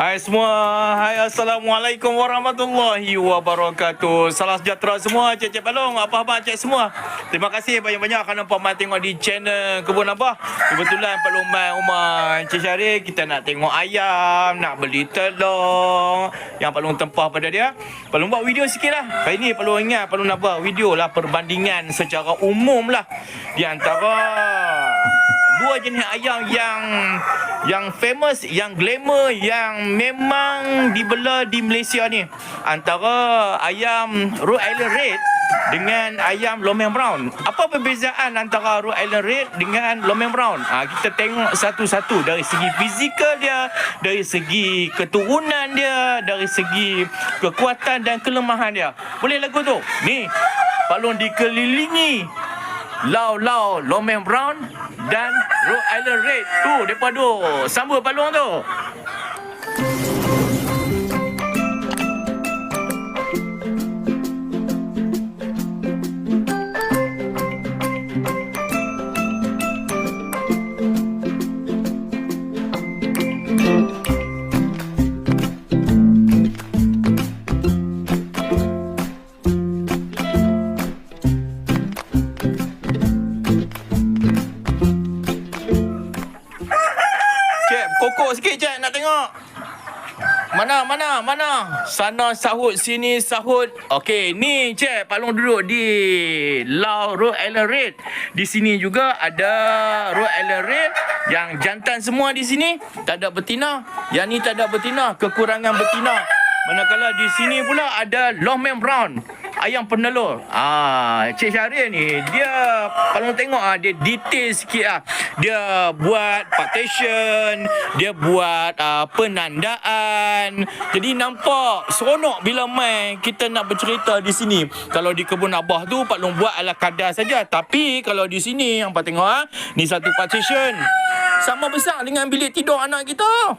Hai semua. Hai Assalamualaikum warahmatullahi wabarakatuh. Salam sejahtera semua Cik-cik Balong. Apa khabar cik semua? Terima kasih banyak-banyak kerana Pak tengok di channel Kebun Abah. Kebetulan Pak Lumai rumah Cik Syarif kita nak tengok ayam, nak beli telur. Yang Pak Long tempah pada dia. Pak Long buat video sikit lah. Kali ni Pak Long ingat Pak Long nak buat video lah perbandingan secara umum lah. Di antara dua jenis ayam yang yang famous, yang glamour, yang memang dibela di Malaysia ni. Antara ayam Rhode Island Red dengan ayam Lomeng Brown. Apa perbezaan antara Rhode Island Red dengan Lomeng Brown? Ha, kita tengok satu-satu dari segi fizikal dia, dari segi keturunan dia, dari segi kekuatan dan kelemahan dia. Boleh lagu tu? Ni, Pak Long dikelilingi Lau Lau Lomeng Brown dan Rhode Island Red. Tu depa tu. Sambut balong tu. Sana sahut, sini sahut. Okey, ni cik, Pak Long duduk di Lau Rhode Island Red. Di sini juga ada Rhode Island Red yang jantan semua di sini. Tak ada betina. Yang ni tak ada betina, kekurangan betina. Manakala di sini pula ada Longman Brown. Ayam penelur. Ah, Cik Syahrir ni dia kalau tengok ah dia detail sikit ah. Dia buat partition, dia buat ah, penandaan. Jadi nampak seronok bila mai kita nak bercerita di sini. Kalau di kebun abah tu Pak Long buat ala kadar saja. Tapi kalau di sini hangpa tengok ah, ni satu partition. Sama besar dengan bilik tidur anak kita.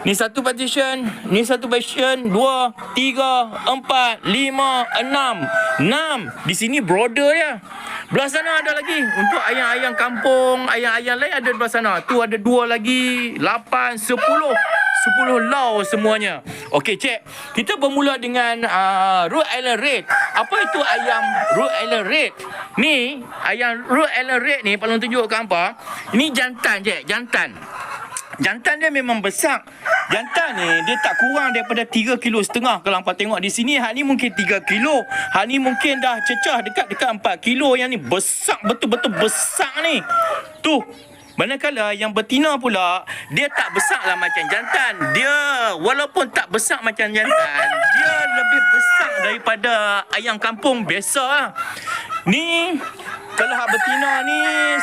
Ni satu partition, ni satu partition, dua, tiga, empat, lima, enam. Enam. Di sini border dia. Belah sana ada lagi. Untuk ayam-ayam kampung, ayam-ayam lain ada belah sana. Tu ada dua lagi. Lapan, sepuluh. Sepuluh lau semuanya. Okey, cik. Kita bermula dengan uh, Rhode Island Red. Apa itu ayam Rhode Island Red? Ni, ayam Rhode Island Red ni, tunjuk ke hampa. Ini jantan, cik. Jantan. Jantan dia memang besar. Jantan ni dia tak kurang daripada 3 kilo setengah. Kalau hampa tengok di sini hak ni mungkin 3 kilo. Hak ni mungkin dah cecah dekat dekat 4 kilo yang ni besar betul-betul besar ni. Tu Manakala yang betina pula Dia tak besar lah macam jantan. Dia walaupun tak besar macam jantan Dia lebih besar daripada ayam kampung biasa lah. Ni Hak betina ni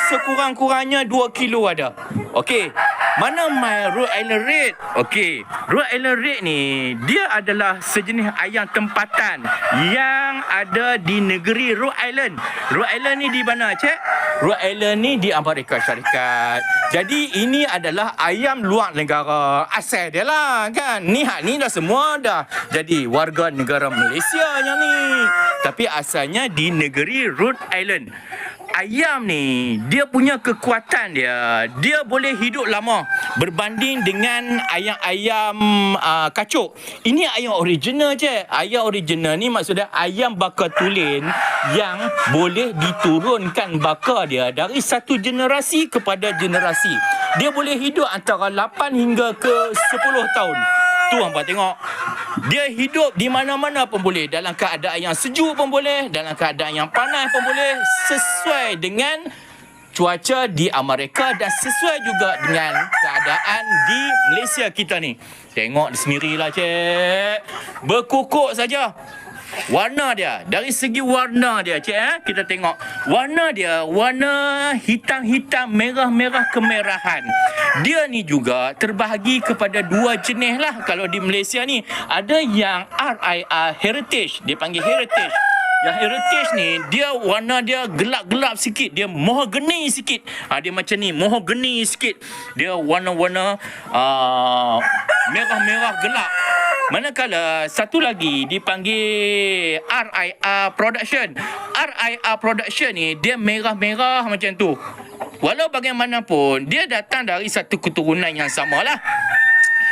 Sekurang-kurangnya 2 kilo ada. Okey. Mana my Rhode Island Red? Okey. Rhode Island Red ni Dia adalah sejenis ayam tempatan Yang ada di negeri Rhode Island. Rhode Island ni di mana cik? Rhode Island ni di Amerika Syarikat. Jadi ini adalah ayam luar negara. Asal dia lah kan? Ni hak ni dah semua dah Jadi warga negara Malaysia yang ni. Tapi asalnya di negeri Rhode Island ayam ni dia punya kekuatan dia dia boleh hidup lama berbanding dengan ayam-ayam uh, kacuk. Ini ayam original je. Ayam original ni maksudnya ayam bakar tulin yang boleh diturunkan bakar dia dari satu generasi kepada generasi. Dia boleh hidup antara 8 hingga ke 10 tahun Tu hampa tengok. Dia hidup di mana-mana pun boleh. Dalam keadaan yang sejuk pun boleh. Dalam keadaan yang panas pun boleh. Sesuai dengan cuaca di Amerika dan sesuai juga dengan keadaan di Malaysia kita ni. Tengok sendirilah cik. Berkukuk saja. Warna dia Dari segi warna dia Cik eh? Kita tengok Warna dia Warna hitam-hitam Merah-merah kemerahan Dia ni juga Terbahagi kepada dua jenis lah Kalau di Malaysia ni Ada yang RIR Heritage Dia panggil Heritage yang heritage ni dia warna dia gelap-gelap sikit, dia mahogany sikit. Ha, dia macam ni, mahogany sikit. Dia warna-warna uh, merah-merah gelap. Manakala satu lagi dipanggil RIR Production. RIR Production ni dia merah-merah macam tu. Walau bagaimanapun dia datang dari satu keturunan yang samalah.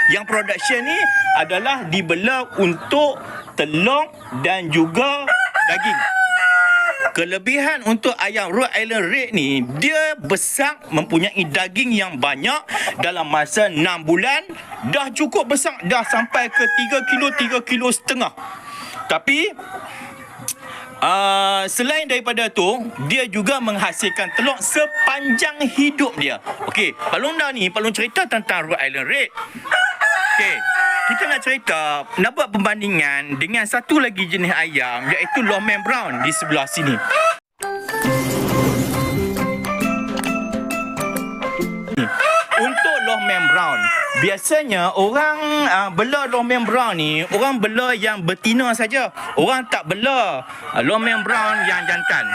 Yang production ni adalah dibelah untuk telur dan juga daging. Kelebihan untuk ayam Rhode Island Red ni dia besar mempunyai daging yang banyak dalam masa 6 bulan dah cukup besar dah sampai ke 3 kilo 3 kilo setengah. Tapi Uh, selain daripada tu dia juga menghasilkan telur sepanjang hidup dia. Okey, dah ni Pak Long cerita tentang Rhode Island Red. Okey, kita nak cerita nak buat perbandingan dengan satu lagi jenis ayam iaitu Longman Brown di sebelah sini. Untuk Longman Brown, biasanya orang uh, bela Longman Brown ni, orang bela yang betina saja. Orang tak bela uh, Longman Brown yang jantan.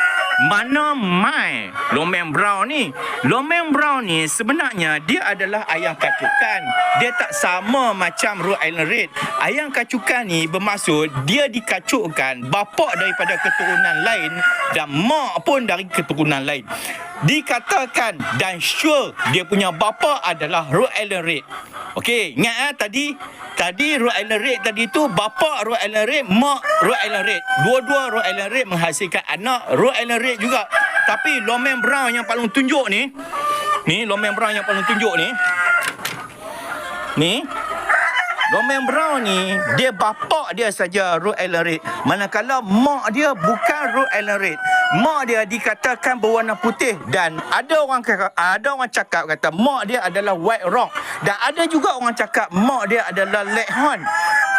Mana mai Longman Brown ni? Longman Brown ni sebenarnya dia adalah ayam kacukan. Dia tak sama macam Rhode Island Red. Ayam kacukan ni bermaksud dia dikacukkan bapa daripada keturunan lain dan mak pun dari keturunan lain. Dikatakan dan sure dia punya bapa adalah Rhode Island Red. Okey, ingat ah tadi tadi Rhode Island Red tadi tu bapa Rhode Island Red, mak Rhode Island Red. Dua-dua Rhode Island Red menghasilkan anak Rhode Island Red juga. Tapi Longman Brown yang paling tunjuk ni, ni Longman Brown yang paling tunjuk ni. Ni Longman Brown ni dia bapa dia saja Rhode Island Red. Manakala mak dia bukan Rhode Island Red. Mak dia dikatakan berwarna putih dan ada orang ada orang cakap kata mak dia adalah white rock dan ada juga orang cakap mak dia adalah leghorn.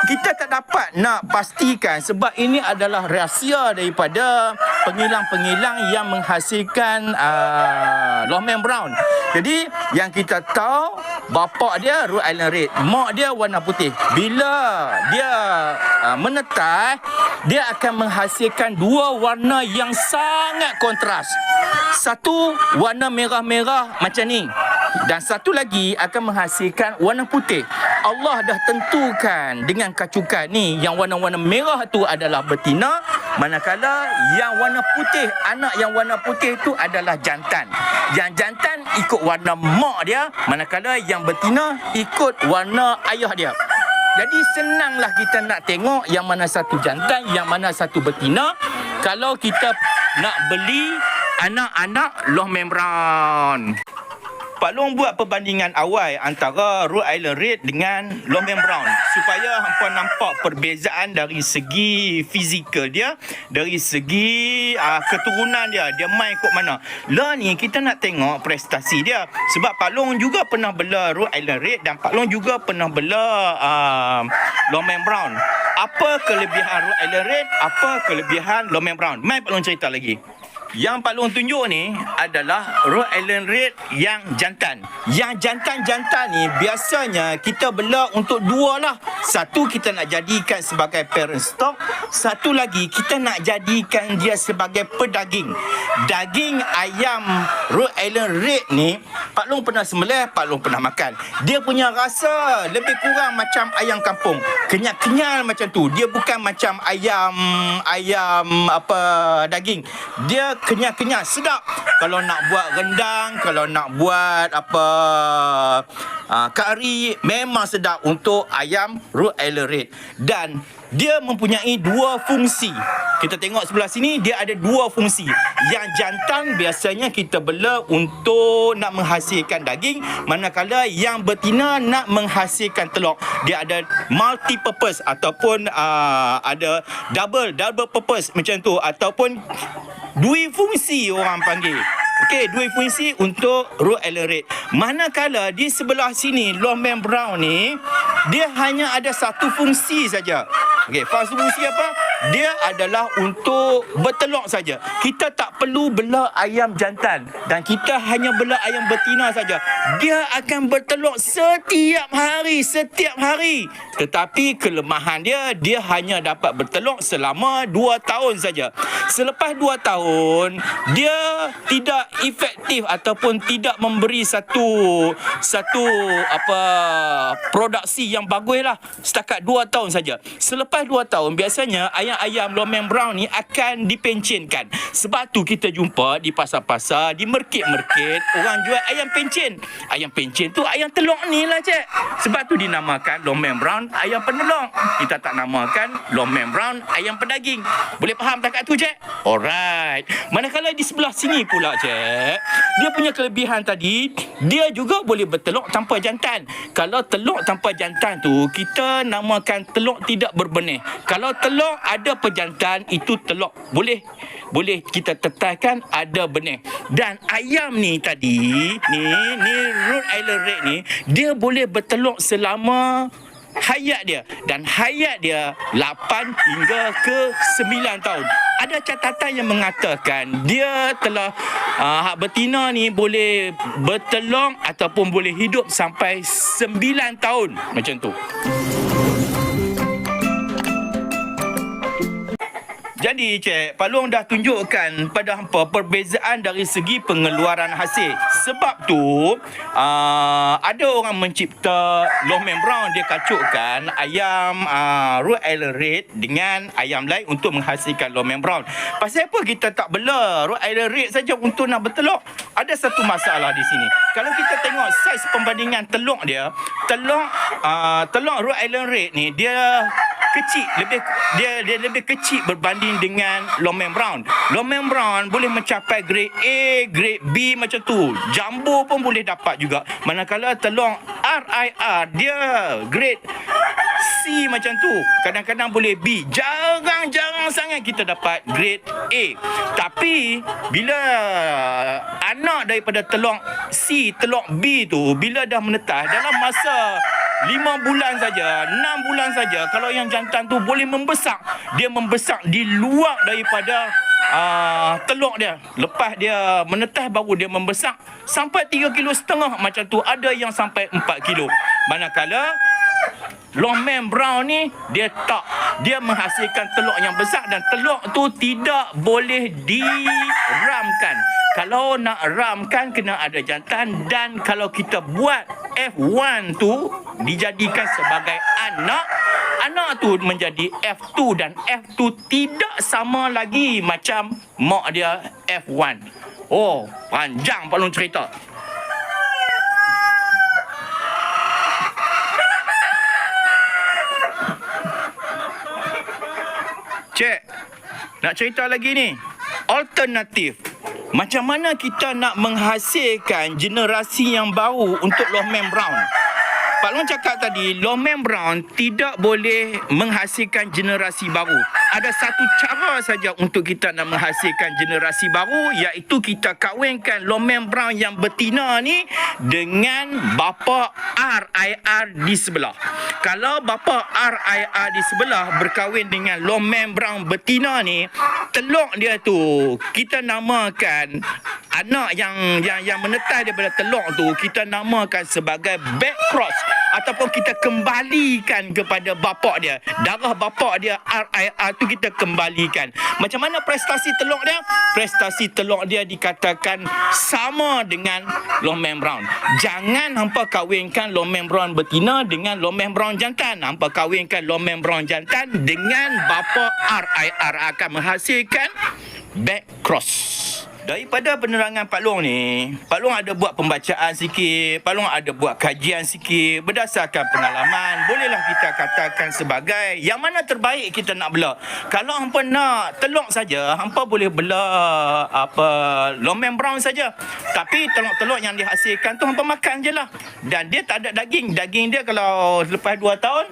Kita tak dapat nak pastikan sebab ini adalah rahsia daripada pengilang-pengilang yang menghasilkan uh, Longman Brown. Jadi yang kita tahu bapa dia Rhode Island Red, mak dia warna putih. Bila dia uh, menetas, dia akan menghasilkan dua warna yang sangat kontras. Satu warna merah-merah macam ni dan satu lagi akan menghasilkan warna putih. Allah dah tentukan dengan kacukan ni yang warna-warna merah tu adalah betina manakala yang warna putih anak yang warna putih tu adalah jantan. Yang jantan ikut warna mak dia manakala yang betina ikut warna ayah dia. Jadi senanglah kita nak tengok yang mana satu jantan, yang mana satu betina. Kalau kita nak beli anak-anak loh membran. Pak Long buat perbandingan awal antara Rhode Island Red dengan Longman Brown supaya hampa nampak perbezaan dari segi fizikal dia, dari segi uh, keturunan dia, dia main ikut mana. Lah ni kita nak tengok prestasi dia sebab Pak Long juga pernah bela Rhode Island Red dan Pak Long juga pernah bela uh, Longman Brown. Apa kelebihan Rhode Island Red, apa kelebihan Longman Brown? Mai Pak Long cerita lagi. Yang Pak Long tunjuk ni adalah Rhode Island Red yang jantan. Yang jantan-jantan ni biasanya kita bela untuk dua lah. Satu kita nak jadikan sebagai parent stock. Satu lagi kita nak jadikan dia sebagai pedaging. Daging ayam Rhode Island Red ni Pak Long pernah sembelih, Pak Long pernah makan. Dia punya rasa lebih kurang macam ayam kampung. Kenyal-kenyal macam tu. Dia bukan macam ayam ayam apa daging. Dia kenyal-kenyal sedap. Kalau nak buat rendang, kalau nak buat apa uh, kari memang sedap untuk ayam Island Red. Dan dia mempunyai dua fungsi. Kita tengok sebelah sini dia ada dua fungsi. Yang jantan biasanya kita bela untuk nak menghasilkan daging, manakala yang betina nak menghasilkan telur. Dia ada multi purpose ataupun uh, ada double double purpose macam tu ataupun dua fungsi orang panggil. Okey, dua fungsi untuk Island Red. Manakala di sebelah sini Longman Brown ni dia hanya ada satu fungsi saja. Okey, fungsi apa? Dia adalah untuk bertelur saja. Kita tak perlu bela ayam jantan dan kita hanya bela ayam betina saja. Dia akan bertelur setiap hari, setiap hari. Tetapi kelemahan dia, dia hanya dapat bertelur selama 2 tahun saja. Selepas 2 tahun, dia tidak efektif ataupun tidak memberi satu satu apa produksi yang bagus lah setakat 2 tahun saja. Selepas 2 tahun biasanya ayam-ayam Longman Brown ni akan dipencinkan. Sebab tu kita jumpa di pasar-pasar, di market-market orang jual ayam pencen. Ayam pencen tu ayam telur ni lah cik. Sebab tu dinamakan Lomem Brown ayam penelong. Kita tak namakan Lomem Brown ayam pedaging. Boleh faham tak kat tu cik? Alright. Manakala di sebelah sini pula cik. Dia punya kelebihan tadi, dia juga boleh bertelur tanpa jantan. Kalau telur tanpa jantan tu, kita namakan telur tidak berbenih. Kalau telur ada pejantan, itu telur. Boleh boleh kita tetapkan ada benih. Dan ayam ni tadi, ni ni Rhode Island Red ni, dia boleh bertelur selama hayat dia dan hayat dia 8 hingga ke 9 tahun. Ada catatan yang mengatakan dia telah uh, hak betina ni boleh bertelur ataupun boleh hidup sampai 9 tahun macam tu. Jadi cik, Palung dah tunjukkan pada hampa perbezaan dari segi pengeluaran hasil. Sebab tu uh, ada orang mencipta Lomem Brown dia kacukkan ayam uh, Rhode Island Red dengan ayam lain untuk menghasilkan Lomem Brown. Pasal apa kita tak bela Rhode Island Red saja untuk nak bertelur? Ada satu masalah di sini. Kalau kita tengok saiz perbandingan telur dia, telur uh, telur Rhode Island Red ni dia kecil lebih dia dia lebih kecil berbanding dengan Lomem Brown. Lomem Brown boleh mencapai grade A, grade B macam tu. Jumbo pun boleh dapat juga. Manakala telur RIR dia grade C macam tu. Kadang-kadang boleh B. Jarang-jarang sangat kita dapat grade A. Tapi bila anak daripada telur C, telur B tu bila dah menetas dalam masa lima bulan saja, enam bulan saja kalau yang jantan tu boleh membesar. Dia membesar di luar daripada uh, telur dia. Lepas dia menetas baru dia membesar sampai 3 kilo setengah macam tu. Ada yang sampai 4 kilo. Manakala Lomem brown ni dia tak dia menghasilkan telur yang besar dan telur tu tidak boleh diramkan. Kalau nak ramkan kena ada jantan dan kalau kita buat F1 tu dijadikan sebagai anak anak tu menjadi F2 dan F2 tidak sama lagi macam mak dia F1. Oh, panjang Pak cerita. Cik, nak cerita lagi ni. Alternatif. Macam mana kita nak menghasilkan generasi yang baru untuk Lomem Brown? Pak Long cakap tadi, Lomem Brown tidak boleh menghasilkan generasi baru. Ada satu cara saja untuk kita nak menghasilkan generasi baru iaitu kita kahwinkan Lomem Brown yang betina ni dengan bapa RIR di sebelah. Kalau bapa RIR di sebelah berkahwin dengan Lomem Brown betina ni, telur dia tu kita namakan anak yang yang yang menetas daripada telur tu kita namakan sebagai back cross ataupun kita kembalikan kepada bapak dia. Darah bapak dia RIR tu kita kembalikan. Macam mana prestasi telur dia? Prestasi telur dia dikatakan sama dengan Lomem Brown. Jangan hampa kahwinkan Lomem Brown betina dengan Lomem Brown jantan. Hampa kahwinkan Lomem Brown jantan dengan bapa RIR akan menghasilkan back cross. Daripada penerangan Pak Long ni, Pak Long ada buat pembacaan sikit, Pak Long ada buat kajian sikit berdasarkan pengalaman. Bolehlah kita katakan sebagai yang mana terbaik kita nak bela. Kalau hampa nak telur saja, hampa boleh bela apa lomem brown saja. Tapi telur-telur yang dihasilkan tu hampa makan je lah. Dan dia tak ada daging. Daging dia kalau lepas 2 tahun,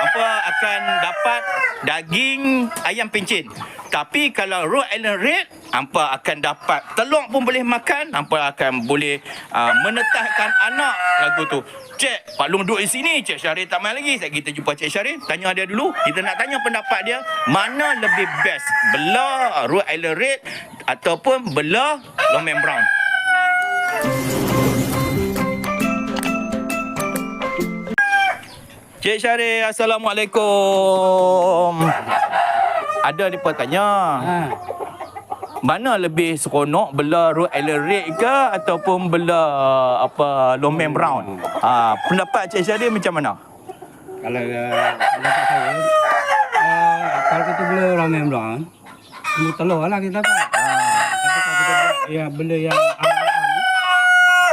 hampa akan dapat daging ayam pencen. Tapi kalau Rhode Island Red, hampa akan dapat telur pun boleh makan, hampa akan boleh uh, menetahkan anak lagu tu. Cik, Pak Long duduk di sini. Cik Syahrir tak main lagi. Saya kita jumpa Cik Syahrir. Tanya dia dulu. Kita nak tanya pendapat dia. Mana lebih best? Bela Rhode Island Red ataupun bela Lomem Brown? Cik Syahrir, Assalamualaikum. Ada mereka tanya. Ha. Mana lebih seronok bela Island Red ke ataupun bela apa Lomem Brown? Ha, pendapat Cik Syahrir macam mana? Kalau uh, pendapat saya, uh, kalau kita bela ramen brown, semua telur lah kita dapat. Ha. Tapi kalau kita yang bela yang ni,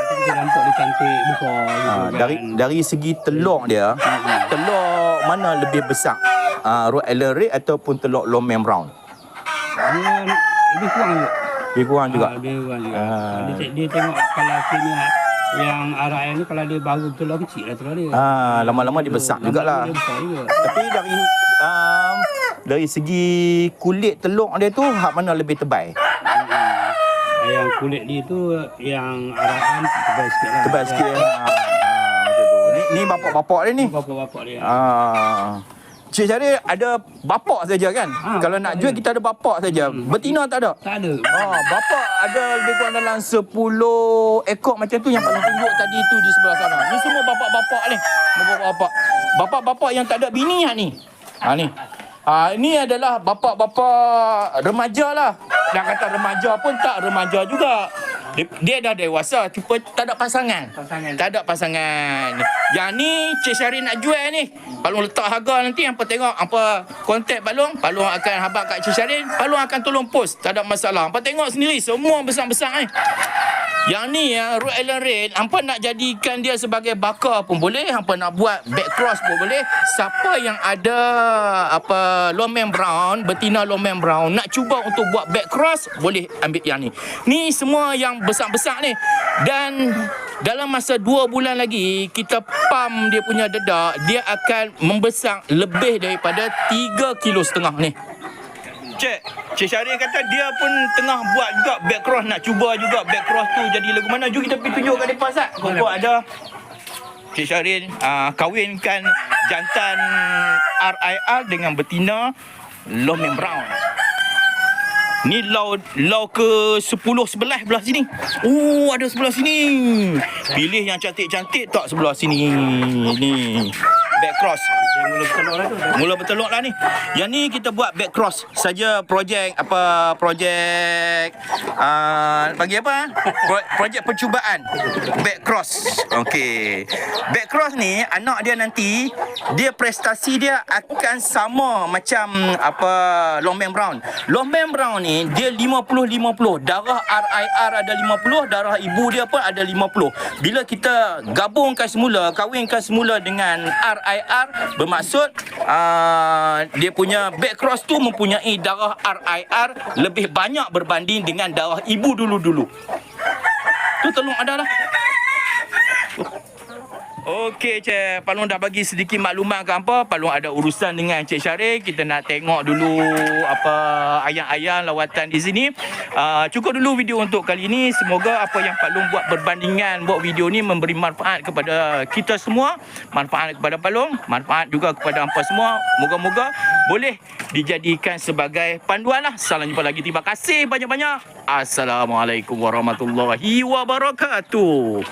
kita nampak dia cantik besar gitu Ah, kan. dari dari segi telur dia, telur mana lebih besar? Ah, Rhode Island Red ataupun telur Lomem Brown? dia lebih kurang juga. Lebih kurang juga. Ah, lebih kurang juga. Ah. Dia, dia tengok kalau sini yang RI ni kalau dia baru telur kecil lah telur dia. Ah, lama-lama dia besar jugalah. Dia besar juga. Tapi dari um, dari segi kulit telur dia tu hak mana lebih tebal? Yang kulit dia tu yang arahan tebal sikit lah. Tebal sikit. Ah, ah, macam tu. Ni, bapak-bapak dia ni. Bapak-bapak dia. Ah. Cik Syarif ada bapak saja kan? Ah, Kalau nak jual kita ada bapak saja. Betina tak ada. Tak ada. Oh, bapak ada lebih kurang dalam 10 ekor macam tu yang paling tunjuk tadi tu di sebelah sana. Ni semua bapak-bapak ni. Bapak-bapak. Bapak-bapak yang tak ada bini ha ni. Ha ni. Ha, ini adalah bapak-bapak remaja lah. Nak kata remaja pun tak remaja juga. Dia, dia dah dewasa, tipe tak ada pasangan. Pasangan. Tak ada pasangan. Yang ni Cik Syari nak jual ni. Palung letak harga nanti apa tengok apa kontak Palung. Palung akan habaq kat Cik Syari. Palung akan tolong post. Tak ada masalah. Apa tengok sendiri semua besar-besar ni. Yang ni ya, Rhode Island Red, hampa nak jadikan dia sebagai bakar pun boleh, hampa nak buat back cross pun boleh. Siapa yang ada apa Lomem Brown, betina Lomem Brown nak cuba untuk buat back cross, boleh ambil yang ni. Ni semua yang besar-besar ni. Dan dalam masa 2 bulan lagi kita pam dia punya dedak, dia akan membesar lebih daripada 3 kilo setengah ni. Cik, Cik Syahrir kata dia pun tengah buat juga back cross nak cuba juga back cross tu jadi lagu mana. Jom kita pergi tunjuk kat depan Sat. Kau ada Cik Syahrir uh, kahwinkan jantan RIR dengan betina Lomem Brown. Ni law law ke 10 sebelah belah sini. Oh, ada sebelah sini. Pilih yang cantik-cantik tak sebelah sini. Ni. Back cross. Yang mula telur lah tu. Mula bertelur lah ni. Yang ni kita buat back cross saja projek apa projek uh, bagi apa? ah? Pro, projek percubaan. Back cross. Okey. Back cross ni anak dia nanti dia prestasi dia akan sama macam apa Lomem Brown. Lomem Brown ni dia 50-50. Darah RIR ada 50, darah ibu dia pun ada 50. Bila kita gabungkan semula, kahwinkan semula dengan RIR bermaksud uh, dia punya back cross tu mempunyai darah RIR lebih banyak berbanding dengan darah ibu dulu-dulu. Tu tolong ada lah. Okey Cik, Palung dah bagi sedikit maklumat ke apa. Palung ada urusan dengan Cik Syarif. Kita nak tengok dulu apa ayat-ayat lawatan di sini. Uh, cukup dulu video untuk kali ini. Semoga apa yang Palung buat berbandingan buat video ni memberi manfaat kepada kita semua. Manfaat kepada Palung, manfaat juga kepada hampa semua. Moga-moga boleh dijadikan sebagai panduan lah. Salam jumpa lagi. Terima kasih banyak-banyak. Assalamualaikum warahmatullahi wabarakatuh.